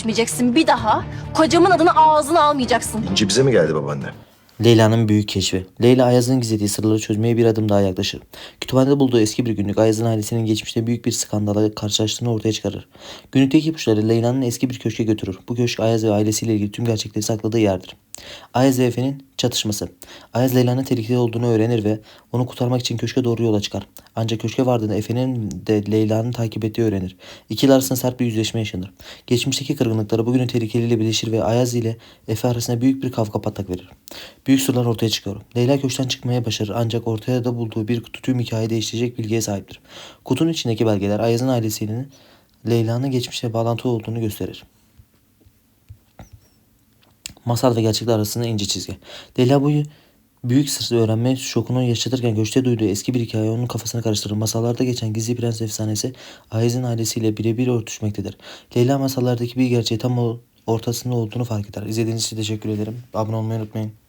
Düşmeyeceksin bir daha. Kocamın adını ağzına almayacaksın. İnci bize mi geldi babaanne? Leyla'nın büyük keşfi. Leyla Ayaz'ın gizlediği sırları çözmeye bir adım daha yaklaşır. Kütüphanede bulduğu eski bir günlük Ayaz'ın ailesinin geçmişte büyük bir skandala karşılaştığını ortaya çıkarır. Günlükteki ipuçları Leyla'nın eski bir köşke götürür. Bu köşk Ayaz ve ailesiyle ilgili tüm gerçekleri sakladığı yerdir. Ayaz ve Efe'nin çatışması. Ayaz Leyla'nın tehlikede olduğunu öğrenir ve onu kurtarmak için köşke doğru yola çıkar. Ancak köşke vardığında Efe'nin de Leyla'nın takip ettiği öğrenir. İkili arasında sert bir yüzleşme yaşanır. Geçmişteki kırgınlıkları bugünün tehlikeliyle birleşir ve Ayaz ile Efe arasında büyük bir kavga patlak verir. Büyük sırlar ortaya çıkıyor. Leyla köşkten çıkmaya başarır ancak ortaya da bulduğu bir kutu tüm hikayeyi değiştirecek bilgiye sahiptir. Kutunun içindeki belgeler Ayaz'ın ailesinin Leyla'nın geçmişe bağlantılı olduğunu gösterir. Masal ve gerçekler arasında ince çizgi. Leyla bu büyük sırrı öğrenme şokunu yaşatırken göçte duyduğu eski bir hikaye onun kafasını karıştırır. Masallarda geçen gizli prens efsanesi Ayaz'ın ailesiyle birebir örtüşmektedir. Leyla masallardaki bir gerçeği tam ortasında olduğunu fark eder. İzlediğiniz için teşekkür ederim. Abone olmayı unutmayın.